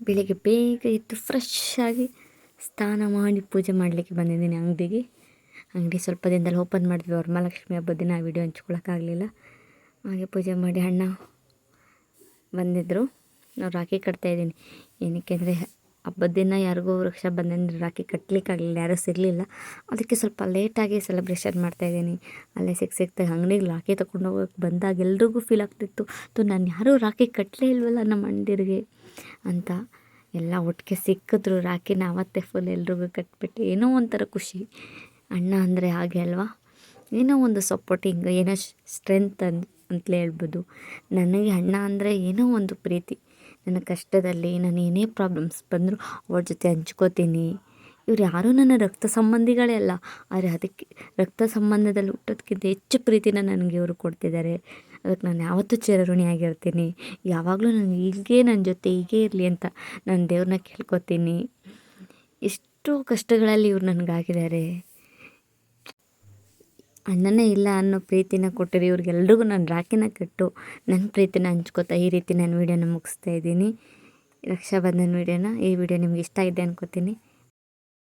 ಬೆಳಿಗ್ಗೆ ಬೇಗ ಎದ್ದು ಫ್ರೆಶ್ ಆಗಿ ಸ್ನಾನ ಮಾಡಿ ಪೂಜೆ ಮಾಡಲಿಕ್ಕೆ ಬಂದಿದ್ದೀನಿ ಅಂಗಡಿಗೆ. ಅಂಗಡಿ ಸ್ವಲ್ಪ ದಿನದಲ್ಲಿ ಓಪನ್ ಮಾಡಿದ್ವಿ. ವರಮಹಾಲಕ್ಷ್ಮಿ ಹಬ್ಬದ ದಿನ ವಿಡಿಯೋ ಹಂಚ್ಕೊಳಕ್ಕಾಗಲಿಲ್ಲ. ಹಾಗೆ ಪೂಜೆ ಮಾಡಿ ಅಣ್ಣ ಬಂದಿದ್ದರು ನಾವು ರಾಖಿ ಕಟ್ತಾಯಿದ್ದೀನಿ ಏನಕ್ಕೆ ಅಂದರೆ ಹಬ್ಬದ ದಿನ ಯಾರಿಗೂ ರಕ್ಷಾಬಂಧನ ರಾಖಿ ಕಟ್ಟಲಿಕ್ಕಾಗಲಿಲ್ಲ ಯಾರೂ ಸಿಗಲಿಲ್ಲ. ಅದಕ್ಕೆ ಸ್ವಲ್ಪ ಲೇಟಾಗಿ ಸೆಲೆಬ್ರೇಷನ್ ಮಾಡ್ತಾಯಿದ್ದೀನಿ ಅಲ್ಲೇ ಸಿಕ್ಕ ಸಿಕ್ತಾಗ ಅಂಗಡಿಗೆ ರಾಖಿ ತೊಗೊಂಡು ಹೋಗೋಕೆ ಬಂದಾಗ ಎಲ್ರಿಗೂ ಫೀಲ್ ಆಗ್ತಿತ್ತು. ತು, ನಾನು ಯಾರೂ ರಾಖಿ ಕಟ್ಟಲೇ ಇಲ್ವಲ್ಲ ನಮ್ಮ ಅಣ್ಣಂದಿರಿಗೆ? ಅಂತ ಎಲ್ಲ ಒಟ್ಟಿಗೆ ಸಿಕ್ಕಿದ್ರು. ರಾಖಿನ ಆವತ್ತೇ ಫುಲ್ ಎಲ್ರಿಗೂ ಕಟ್ಬಿಟ್ಟು ಏನೋ ಒಂಥರ ಖುಷಿ. ಅಣ್ಣ ಅಂದರೆ ಹಾಗೆ ಅಲ್ವಾ? ಏನೋ ಒಂದು ಸಪೋರ್ಟಿಂಗ್ ಏನೋ ಸ್ಟ್ರೆಂತ್ ಅಂತ ಅಂತಲೇ ಹೇಳ್ಬೋದು. ನನಗೆ ಅಣ್ಣ ಅಂದರೆ ಏನೋ ಒಂದು ಪ್ರೀತಿ. ನನ್ನ ಕಷ್ಟದಲ್ಲಿ ನಾನು ಏನೇ ಪ್ರಾಬ್ಲಮ್ಸ್ ಬಂದರೂ ಅವ್ರ ಜೊತೆ ಹಂಚ್ಕೋತೀನಿ. ಇವ್ರು ಯಾರೂ ನನ್ನ ರಕ್ತ ಸಂಬಂಧಿಗಳೇ ಅಲ್ಲ. ಆದರೆ ಅದಕ್ಕೆ ರಕ್ತ ಸಂಬಂಧದಲ್ಲಿ ಹುಟ್ಟೋದ್ಕಿಂತ ಹೆಚ್ಚು ಪ್ರೀತಿನ ನನಗೆ ಇವರು ಕೊಡ್ತಿದ್ದಾರೆ. ಅದಕ್ಕೆ ನಾನು ಯಾವತ್ತೂ ಚಿರಋಣಿಯಾಗಿರ್ತೀನಿ ಯಾವಾಗಲೂ ನಾನು ಹೀಗೇ ನನ್ನ ಜೊತೆ ಹೀಗೆ ಇರಲಿ ಅಂತ ನಾನು ದೇವ್ರನ್ನ ಕೇಳ್ಕೊತೀನಿ. ಎಷ್ಟೋ ಕಷ್ಟಗಳಲ್ಲಿ ಇವ್ರು ನನಗಾಗಿದ್ದಾರೆ. ಅಣ್ಣನೇ ಇಲ್ಲ ಅನ್ನೋ ಪ್ರೀತಿನ ಕೊಟ್ಟಿರಿ. ಇವ್ರಿಗೆಲ್ರಿಗೂ ನಾನು ರಾಖಿನ ಕಟ್ಟು ನನ್ನ ಪ್ರೀತಿನ ಹಂಚ್ಕೋತಾ ಈ ರೀತಿ ನಾನು ವೀಡಿಯೋನ ಮುಗಿಸ್ತಾ ಇದ್ದೀನಿ. ರಕ್ಷಾಬಂಧನ ವೀಡಿಯೋನ ಈ ವಿಡಿಯೋ ನಿಮ್ಗೆ ಇಷ್ಟ ಇದೆ ಅನ್ಕೋತೀನಿ.